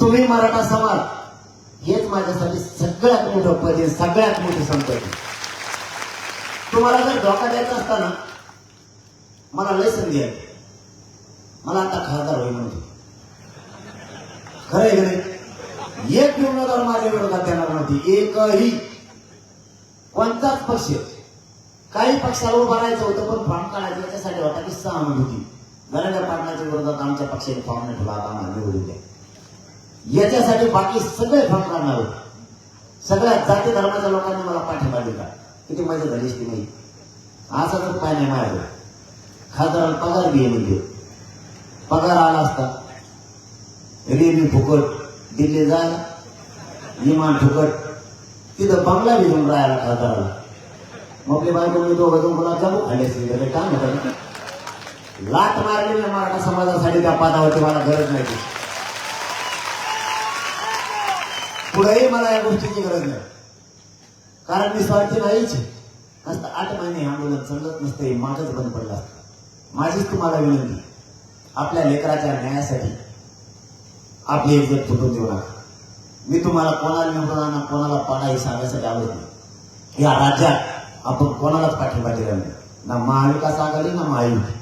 तुम्ही मराठा समाज हेच माझ्यासाठी सगळ्यात मोठं पद आहे सगळ्यात मोठी संपत्ती तुम्हाला जर धोका द्यायचा असताना मला लय संधी आहे. मला आता खासदार होईल म्हणतो खरं आहे की नाही? एक उमेदवार माझ्या विरोधात येणार नव्हती एकही. कोणताच पक्ष काही पक्षाला उभं राहायचं होतं पण फॉर्म काढायचं त्याच्यासाठी होता की होती. नरेंद्र पाटणाच्या विरोधात आमच्या पक्षाने पाहुणे नाही ठेवला आता आम्हाला निवडून द्या. याच्यासाठी बाकी सगळे फॉर्म काढणार होते सगळ्या जाती धर्माच्या लोकांनी मला पाठिंबा दिला. किती मजा झाली असती नाही. असा तर पाय नाही माझ्या खासदाराला पगार बी म्हणजे. पगार आला असता. रेल्वे फुकट दिल्ली जायला. विमान फुकट. तिथं बंगला बी घेऊन राहायला खासदाराला. मग बायको मी दोघं दोन जाऊ खाल्ले असते काय म्हणतात लात लाट मारलेली मराठा समाजासाठी त्या पदावरती मला गरज नाही. पुढेही मला या गोष्टीची गरज नाही. कारण मी स्वार्थी नाहीच आहे. नसतं आठ महिने आंदोलन चालत नसते मागच बंद पडला असतं. माझीच तुम्हाला विनंती आपल्या लेकराच्या न्यायासाठी आपली इज्जत तुटून देऊ नका. मी तुम्हाला कोणाला निवडून कोणाला पाडा हे सांगायसाठी आवडत नाही. या राज्यात आपण कोणालाच पाठिंबा दिला नाही. ना महाविकास आघाडी ना महायुती.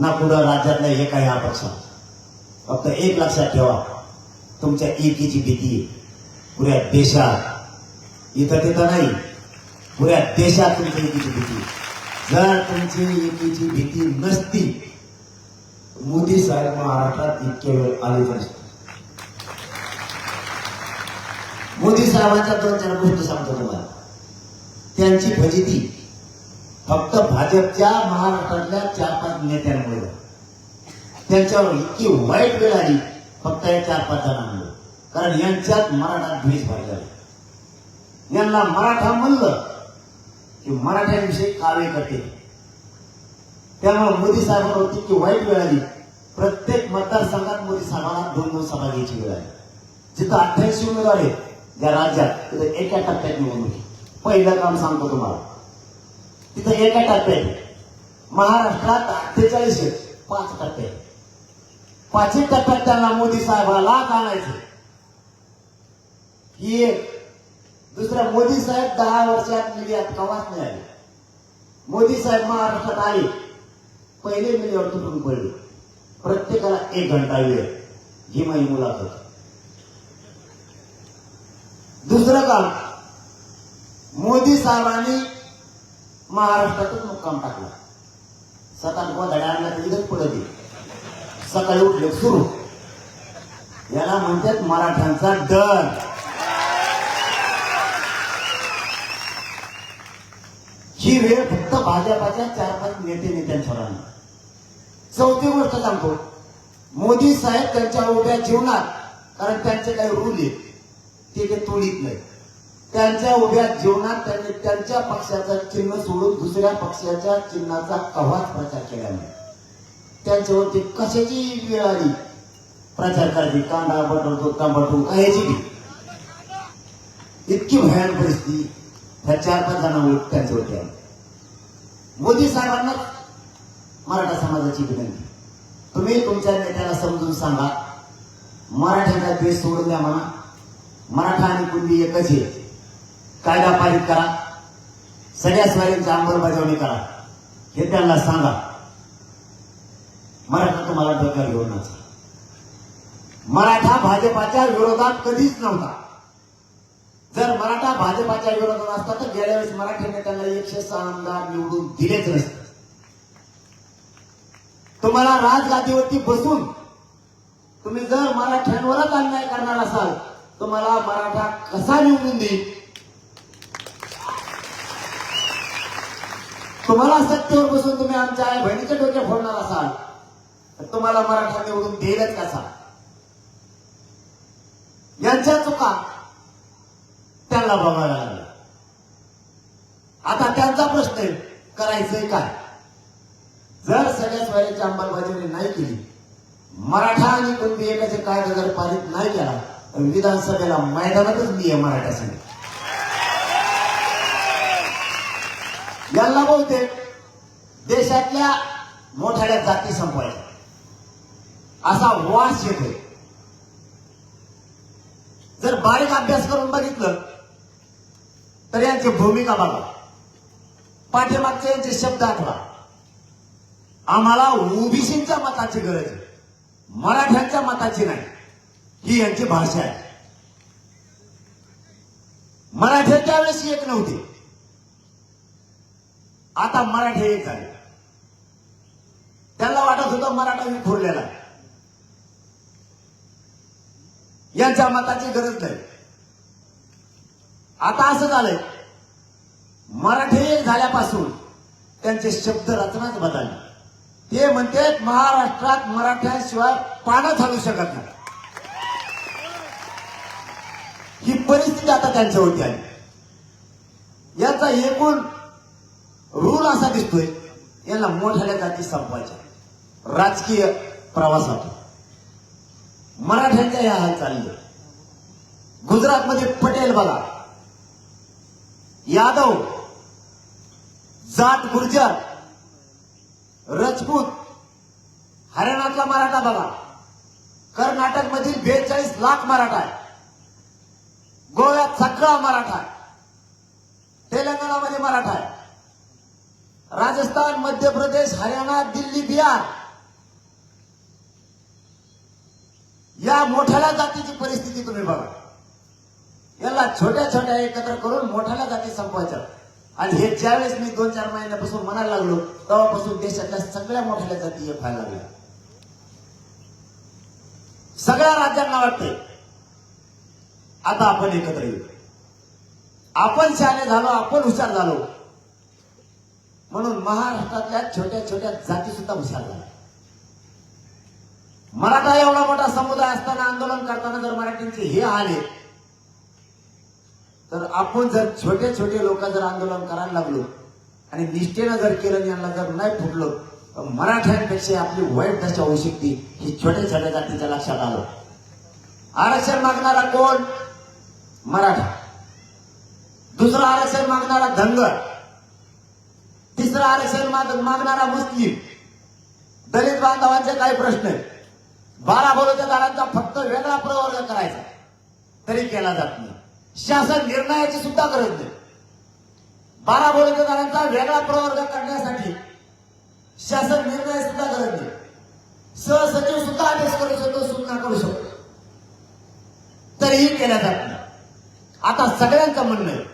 ना पुढं एक आहे हा पक्ष फक्त एक लक्षात ठेवा तुमच्या एकीची भीती पुऱ्या देशात इथं तिथं नाही. पुऱ्या देशात तुमच्या एकीची भीती जर तुमची एकीची भीती नसती मोदी साहेब महाराष्ट्रात इतके वेळ आले नसते मोदी साहेबांच्या दोन चार गोष्ट सांगतो तुम्हाला. त्यांची फजिती फक्त भाजपच्या महाराष्ट्रातल्या चार पाच नेत्यांमुळे. त्यांच्यावर इतकी वाईट वेळ आली फक्त या चार पाच जणांमुळे. कारण यांच्यात मराठा द्वेष भरला यांना मराठा म्हणलं की मराठ्यांविषयी कावे करते. त्यामुळे मोदी साहेबांवर इतकी वाईट वेळ आली. प्रत्येक मतदारसंघात मोदी साहेबांना दोन दोन सभा घ्यायची वेळ आली. जिथं अठ्ठ्याऐंशी उमेदवार आहेत या राज्यात तिथं एका टप्प्यात निवडणूक पहिलं काम सांगतो तुम्हाला. तिथं एका टप्प्यात महाराष्ट्रात अठ्ठेचाळीस आहेत पाच टप्पे पाचही टप्प्यात त्यांना मोदी साहेबाला आणायचं ही एक. दुसऱ्या मोदी साहेब दहा वर्षात मीडियात कवाच नाही आले. मोदी साहेब महाराष्ट्रात आले. पहिले मीडियावर तुटून पडले. प्रत्येकाला एक घंटा वेळ. ही माझी मुलाखत. दुसरं काम. मोदी साहेबांनी महाराष्ट्रातच मुक्काम टाकला. सकाळ गोधड्या आणला तर इथंच पडत सकाळी उठले सुरू. याला म्हणतात मराठ्यांचा डर ही वेळ फक्त भाजपाच्या चार पाच नेते नेत्यांच्यावर चौथी गोष्ट सांगतो. मोदी साहेब त्यांच्या उभ्या जीवनात कारण त्यांचे काही रूल आहेत ते ते तोडीत नाही त्यांच्या उभ्या जीवनात त्यांनी त्यांच्या पक्षाचं चिन्ह सोडून दुसऱ्या पक्षाच्या चिन्हाचा कव्हाच प्रचार केला नाही. त्यांच्यावरती कशाची वेळ आली? प्रचार करायची कांदा बटवतो तांबटू कायची इतकी भयान परिस्थिती ह्या चार पाच जणांवर त्यांच्यावरती आली. मोदी साहेबांना मराठा समाजाची विनंती. तुम्ही तुमच्या नेत्याला समजून सांगा मराठ्याचा द्वेष सोडून द्या म्हणा. मराठा आणि कुंडी एकच आहे. कायदा पारित करा. सगळ्या स्वारींची अंमलबजावणी करा. हे त्यांना सांगा. मराठा तुम्हाला डोक्यावर घेऊन नाचा मराठा भाजपाच्या विरोधात कधीच नव्हता. जर मराठा भाजपाच्या विरोधात असता तर गेल्या वेळेस मराठी नेत्यांना एकशे सहा आमदार निवडून दिलेच नसते. तुम्हाला राजगादीवरती बसून तुम्ही जर मराठ्यांवरच अन्याय करणार असाल तुम्हाला मराठा कसा निवडून देईल? तुम्हाला सत्तेवर बसून तुम्ही आमच्या आई बहिणीच्या डोक्या फोडणार असाल तर तुम्हाला मराठा निवडून देईलच कसा यांच्या चुका त्यांना बघायला लागल्या आता त्यांचा प्रश्न आहे करायचंय काय? जर सगळ्या स्वारीची अंमलबजावणी नाही केली मराठा आणि कुणबी एकाचे कायदा जर पारित नाही केला तर विधानसभेला मैदानातच मी आहे मराठ्यासाठी यांना बहुतेक देशातल्या मोठ्या जाती संपवायच्या असा वास येतोय. जर बारीक अभ्यास करून बघितलं तर यांची भूमिका बघा. पाठीमागचे यांचे शब्द आठवा. आम्हाला ओबीसींच्या मताची गरज आहे. मराठ्यांच्या मताची नाही. ही यांची भाषा आहे. मराठ्यांच्या वेळेस एक नव्हती. आता मराठे एक झाले. त्यांना वाटत होतं मराठा विखुरलेला यांच्या मताची गरज नाही. आता असं झालंय. मराठे एक झाल्यापासून त्यांचे शब्द रचनाच बदलली. ते म्हणते महाराष्ट्रात मराठ्यांशिवाय पानं चालू शकत नाही. ही परिस्थिती आता त्यांच्या होती आहे याचा एकूण रूल असा दिसतोय यांना मोठ्या जाती संपवायच्या. राजकीय प्रवासात मराठ्यांच्या या हाल चालले गुजरातमध्ये पटेल बघा. यादव जाट गुर्जर राजपूत हरियाणातला मराठा बघा. कर्नाटक मधील बेचाळीस लाख मराठा आहे. गोव्यात सगळा मराठा आहे. तेलंगणामध्ये मराठा आहे. राजस्थान मध्य प्रदेश हरियाणा दिल्ली बिहार या मोठ्याला जातीची परिस्थिती तुम्ही बघा. याला छोट्या छोट्या एकत्र करून मोठ्याला जाती संपवायच्या. आणि हे ज्यावेळेस मी दोन चार महिन्यापासून म्हणायला लागलो तेव्हापासून देशातल्या सगळ्या मोठ्या जाती हे व्हायला लागल्या. सगळ्या राज्यांना वाटते. आता आपण एकत्र येऊ. आपण शहाणे झालो आपण हुशार झालो. म्हणून महाराष्ट्रातल्या छोट्या छोट्या जाती सुद्धा हुशार झाल्या. मराठा एवढा मोठा समुदाय असताना आंदोलन करताना जर मराठींचे हे आले तर आपण जर छोटे छोटे लोक जर आंदोलन करायला लागलो आणि निष्ठेनं जर केलं यांना जर नाही फुटलो तर मराठ्यांपेक्षा आपली वाईट दशा होऊ शकते ही छोट्या छोट्या जातीच्या लक्षात आलं. आरक्षण मागणारा कोण? मराठा. दुसरं आरक्षण मागणारा धनगर. तिसरं आरक्षण मागणारा मुस्लिम दलित बांधवांचे काही प्रश्न आहेत. बारा बलुतेदारांचा फक्त वेगळा प्रवर्ग करायचा तरी केला जात नाही. शासन निर्णयाची सुद्धा गरज नाही. बारा बलुतेदारांचा वेगळा प्रवर्ग करण्यासाठी शासन निर्णय सुद्धा गरज नाही. सहसचिव सुद्धा आदेश करू शकतो सूचना करू शकतो. तरीही केल्या जात नाही. आता सगळ्यांचं म्हणणं आहे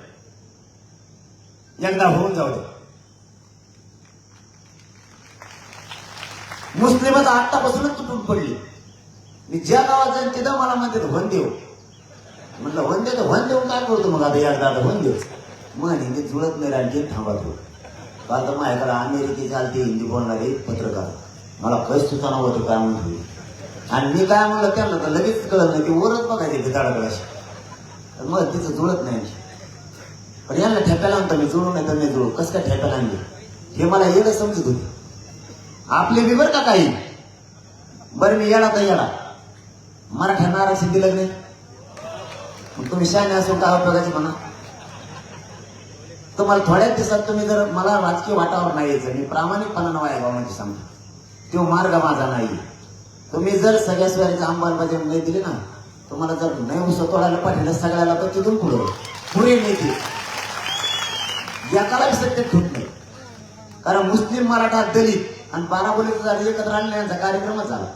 एकदा होऊन जाऊ दे. मुस्लिम आता आत्तापासूनच तुटून पडली. मी ज्या गावात जाईन तिथं मला म्हणते वन देव हो. म्हटलं वन तर वन देऊन काय करतो मग आता यार दादा? वन देव हो. मग हिंदी जुळत नाही आणखी थांबा तू आता माझ्याकडे अमेरिकेचे चालते हिंदी बोलणारे पत्रकार. मला कैस सुचना होतं काय म्हणतो आणि मी काय म्हणलं त्यांना तर लगेच कळत नाही ते वरच बघायचे भिताडाकडे तर मग तिचं जुळत नाही पण यांना ठेप्याला म्हणतो मी जुळू नाही तर नाही जुळू. कसं काय ठेप्याला आणली हे मला येणं समजत होती. आपले बी बरं का काही? बरं मी येडा तर येडा मराठा आरक्षण दिलं नाही मग तुम्ही शाने असून काय उपयोगाचे म्हणा. तुम्हाला थोड्याच दिवसात तुम्ही जर मला राजकीय वाटावर नाही यायचं मी प्रामाणिकपणानं वाया म्हणजे सांगतो तो मार्ग माझा नाही. तुम्ही जर सगळ्या स्वारीचा अंबालबाजी नाही दिली ना तुम्हाला जर नाही उस तोडायला पाठवलं सगळ्याला तर तिथून पुढे पुढे नेते. याकाला सत्य ठेवत नाही. कारण मुस्लिम मराठा दलित आणि बाराबोलीचा झाड एकत्र आणण्याचा यांचा कार्यक्रमच झाला.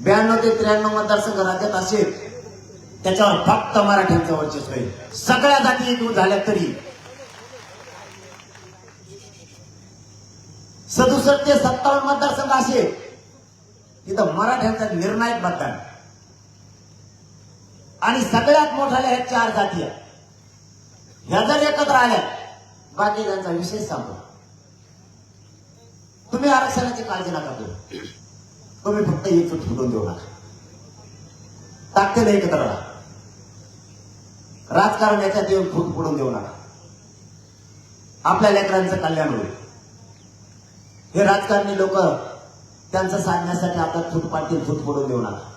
ब्याण्णव ते त्र्याण्णव मतदारसंघ राज्यात असेल त्याच्यावर फक्त मराठ्यांचं वर्चस्व आहे. सगळ्या जाती एकूण झाल्या तरी. सदुसष्ट ते सत्तावन्न मतदारसंघ असेल तिथं मराठ्यांचा निर्णायक मतदान. आणि सगळ्यात मोठ्या ह्या चार जाती आहेत. ह्या जर एकत्र आल्या बाकी त्यांचा विशेष सांगतो तुम्ही आरक्षणाची काळजी नका करू तुम्ही फक्त एकजूट फुटून देऊ नका. ताकदीने एकत्र राहा. राजकारण याच्यात येऊन फूट पडून देऊ नका. आपल्या लेकरांचं कल्याण होईल. हे राजकारणी लोक त्यांचं साधण्यासाठी आपल्यात फूट पाडतील फूट फोडून देऊ नका.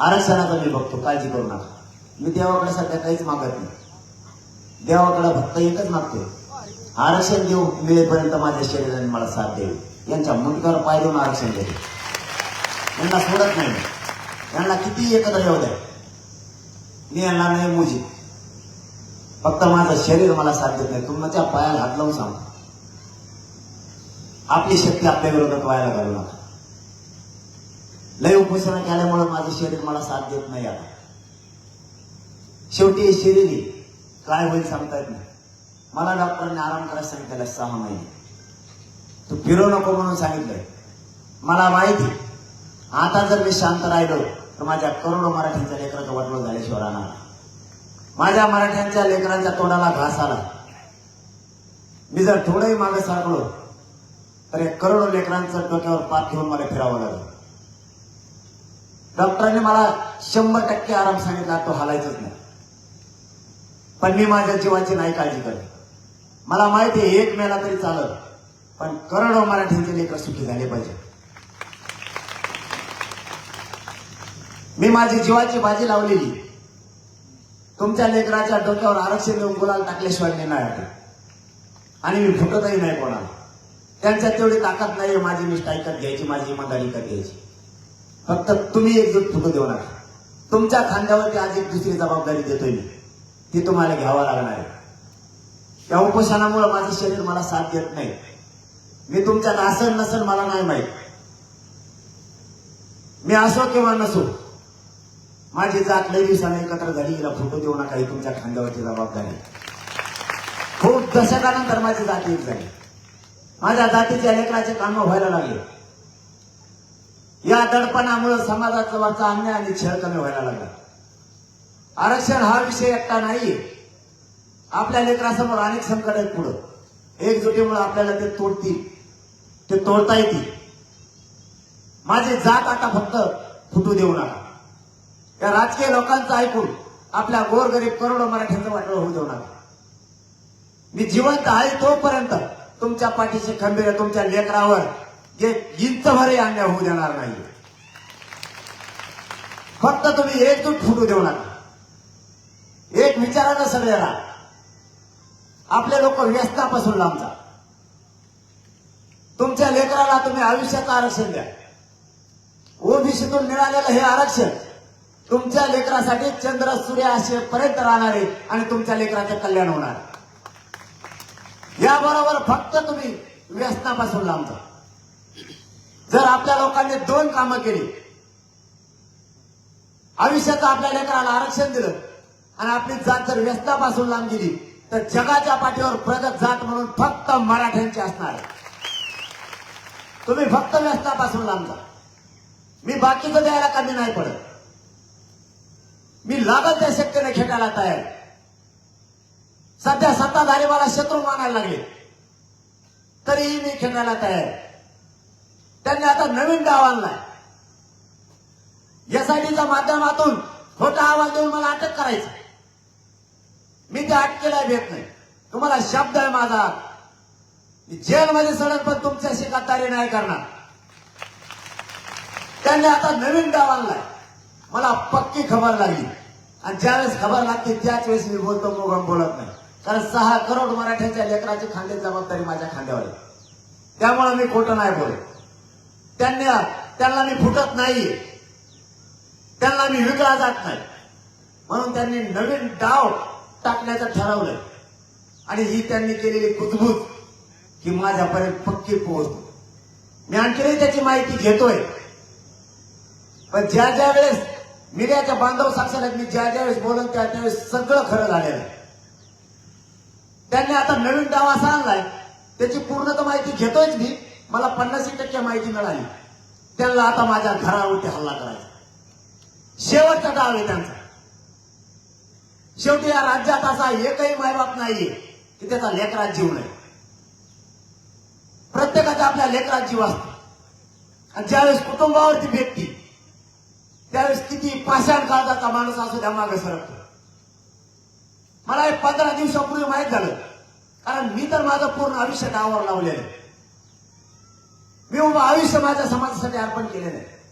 आरक्षणाचं मी बघतो काळजी करू नका. मी देवाकडे सध्या काहीच मागत नाही. देवाकडे फक्त एकच मागतोय. आरक्षण देऊ मिळेपर्यंत माझ्या शरीराने मला साथ देऊ यांच्या मुंडकावर पाय देऊन आरक्षण देऊ यांना सोडत नाही यांना किती एकत्र येऊ द्या. मी यांना नाही मुजी. फक्त माझं शरीर मला साथ देत नाही. तुमच्या पायाला हात लावून सांग. आपली शक्ती आपल्या विरोधात व्हायला घालू नका. लय उपोषणा केल्यामुळे माझं शरीर मला साथ देत नाही आता. शेवटी हे शरीर आहे. काय होईल सांगता येत नाही. मला डॉक्टरांनी आराम करायला सांगितलेला सहा महिने. तू फिरू नको म्हणून सांगितलंय. मला माहिती आता जर मी शांत राहिलो तर माझ्या करोडो मराठ्यांच्या लेकराचं वाटलं झाल्याशिवाय राहणार माझ्या मराठ्यांच्या लेकरांच्या तोंडाला घास आला. मी जर थोडंही मागे सारखलो तर एक करोडो लेकरांचं डोक्यावर पाठ घेऊन मला फिरावं लागलं. डॉक्टरांनी मला शंभर टक्के आराम सांगितला तो हलायचंच नाही. पण मी माझ्या जीवाची नाही काळजी करत. मला माहिती आहे एक मेला तरी चालत पण करोडो मराठीचे लेकर सुखी झाले पाहिजे. मी माझी जीवाची बाजी लावलेली. तुमच्या लेकराच्या डोक्यावर आरक्षण देऊन गुलाल टाकल्याशिवाय मी नाही हटत. आणि मी फुटतही नाही कोणाला. त्यांच्यात तेवढी ताकद नाही माझी निष्ठा ऐकत घ्यायची माझी इमानदारी विकत घ्यायची. फक्त तुम्ही एकजूट फुटू देऊ नका. तुमच्या खांद्यावरती आज एक दुसरी जबाबदारी देतोय मी. ती तुम्हाला घ्यावा लागणार आहे. या उपोषणामुळे माझं शरीर मला साथ देत नाही. मी तुमच्यात असन नसन मला नाही माहीत. मी असो किंवा नसो. माझी जात लई दिवसाने एकत्र झाली हिला फोटो देऊ नका ही तुमच्या खांद्यावरची जबाबदारी खूप दशकानंतर माझी जात एक झाली. माझ्या जातीच्या लेकराचे कामं व्हायला लागले. या दडपणामुळे समाजाचा वरचा अन्याय आणि छळ कमी व्हायला लागला. आरक्षण हा विषय एकटा नाहीये. आपल्या लेकरासमोर अनेक संकट आहेत पुढं. एकजुटीमुळे आपल्याला ते तोडतील. ते तोडता येतील. माझे जात आता फक्त फुटू देऊ नका. या राजकीय लोकांचं ऐकून आपल्या गोरगरीब करोडो मराठ्यांचं वाटलं होऊ देऊ नका. मी जिवंत आहे तोपर्यंत तुमच्या पाठीचे खंबीर तुमच्या लेकरावर जे इंचभरही अन्याय होऊ देणार नाही. फक्त तुम्ही एकजूट फुटू देऊ नका. एक विचारानं सगळ्याला. आपले लोक व्यस्तापासून लांब जा तुमच्या लेकराला तुम्ही आयुष्याचं आरक्षण द्या. ओबीसीतून मिळालेलं हे आरक्षण तुमच्या लेकरासाठी चंद्र सूर्य असेपर्यंत राहणार आहे आणि तुमच्या लेकराचे कल्याण होणार याबरोबर फक्त तुम्ही व्यसनापासून लांब जा जर आपल्या लोकांनी दोन कामं केली आयुष्याचं आपल्या लेकराला आरक्षण दिलं आणि आपली जात जर व्यसनापासून लांब गेली तर जगाच्या पाठीवर प्रगत जात म्हणून फक्त मराठ्यांची असणार आहे. तुम्ही फक्त व्यस्तापासून लांब. जा मी बाकीचं द्यायला कमी नाही पडत. मी लागत त्या शक्तीने खेळायला तयार. आहे. सध्या सत्ताधारी मला शत्रू मानायला लागले. तरीही मी खेळायला तयार. आहे. त्यांनी आता नवीन डाव आणलाय. एसआयटीच्या माध्यमातून खोटा आवाज देऊन मला अटक करायचं मी त्या अटकेला भेट नाही. तुम्हाला शब्द आहे माझा. मी जेलमध्ये सडक पण तुमच्याशी गद्दारी नाही करणार. त्यांनी आता नवीन डाव आणलाय. मला पक्की खबर लागली. आणि ज्यावेळेस खबर लागते त्याच वेळेस मी बोलतो मोगम बोलत नाही. कारण सहा करोड मराठ्यांच्या लेकराची खांदे जबाबदारी माझ्या खांद्यावर आहे. त्यामुळे मी खोटं नाही बोलत त्यांनी त्यांना मी फुटत नाही त्यांना मी विकला जात नाही. म्हणून त्यांनी नवीन डाव टाकण्याचं ठरवलंय. आणि ही त्यांनी केलेली कुजबूज ही माझ्यापर्यंत पक्की पोहोचतो मी आणखीनही त्याची माहिती घेतोय. पण ज्या ज्या वेळेस मीडियाच्या बांधव साक्षर मी ज्या ज्या वेळेस बोलून त्या त्यावेळेस सगळं खरं झालेलं आहे. त्यांनी आता नवीन डाव असा आणलाय त्याची पूर्णतः माहिती घेतोयच मी. मला पन्नास टक्के माहिती मिळाली. त्यांना आता माझ्या घरावरती हल्ला करायचा. शेवटचा डाव आहे त्यांचा. शेवटी या राज्यात असा एकही मायबाप नाहीये की त्याचा लेकरात जीव नाही. प्रत्येकाच्या आपल्या लेकरात जीव असतो. आणि ज्यावेळेस कुटुंबावरती भेटती त्यावेळेस किती पाषाण काळजाचा माणूस असू द्या मागे सरकतो. मला हे पंधरा दिवसापूर्वी माहीत झालं. कारण मी तर माझं पूर्ण आयुष्य गावावर लावलेलं आहे. मी उभं आयुष्य माझ्या समाजासाठी अर्पण केलेलं आहे.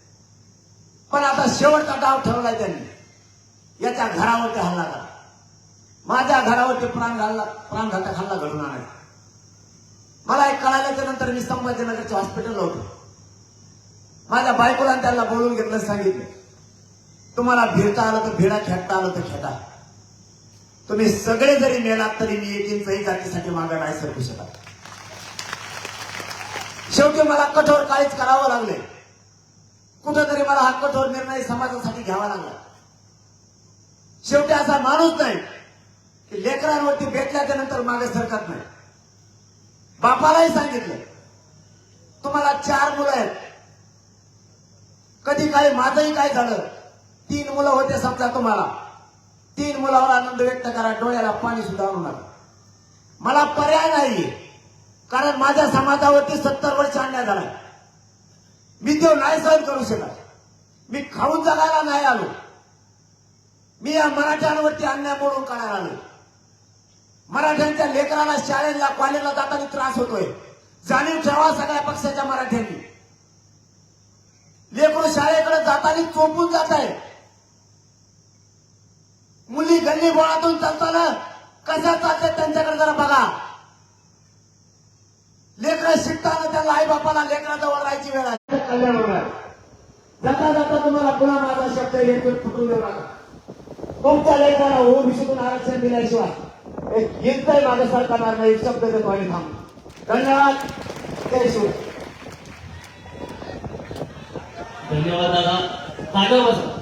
पण आता शेवटचा डाव ठरवलाय त्यांनी. याच्या घरावरती हल्ला करा. माझ्या घरावरती प्राण घालला प्राण घातक हल्ला घडून आणायचा. मला एक कळाल्याच्या नंतर मी संभाजीनगरच्या हॉस्पिटलला होतो. माझ्या बायकोला त्यांना बोलून घेतलं सांगितलं तुम्हाला भिडता आलं तर भिडा खेळता आलं तर खेळा तुम्ही सगळे जरी मेलात तरी मी एक इंचही जातीसाठी मागं नाही सरकू शकत. शेवटी मला कठोर काहीच करावं लागले. कुठंतरी मला हा कठोर निर्णय समाजासाठी घ्यावा लागला. शेवटी असा माणूस नाही लेकरांवरती भेटल्याच्या नंतर मागे सरकत नाही. बापालाही सांगितलं तुम्हाला चार मुलं आहेत. कधी काही माझंही काय झालं. तीन मुलं होते समजा तुम्हाला. तीन मुलावर आनंद व्यक्त करा डोळ्याला पाणी सुद्धा आणू नका. मला पर्याय नाही कारण माझ्या समाजावरती सत्तर वर्ष अन्याय झाला मी तो नाही सहन करू शकत. मी खाऊन जगायला नाही आलो. मी या मराठ्यांवरती अन्याय मोडून काढायला आलो मराठ्यांच्या लेकराला शाळेला कॉलेजला जाताना त्रास होतोय. जाणीव ठेवा सगळ्या पक्षाच्या मराठ्यांनी. लेकरू शाळेकडे जाताना चोपून जात आहे. मुली गल्ली बोळातून चालताना कशा चालतात त्यांच्याकडे जरा बघा. लेकरं शिकताना त्या आई बापाला लेकराजवळ राहायची वेळ आहे. कल्याण होणार. जाता जाता तुम्हाला पुन्हा माझा शब्द येतो फुटून देऊ नका तुमच्या लेकराला ओबीसीतून आरक्षण दिल्याशिवाय. एक हिंदही मागे करणार नाही शब्द देतो आणि थांब. धन्यवाद. जय शिव. धन्यवाद दादा. ताजा बसा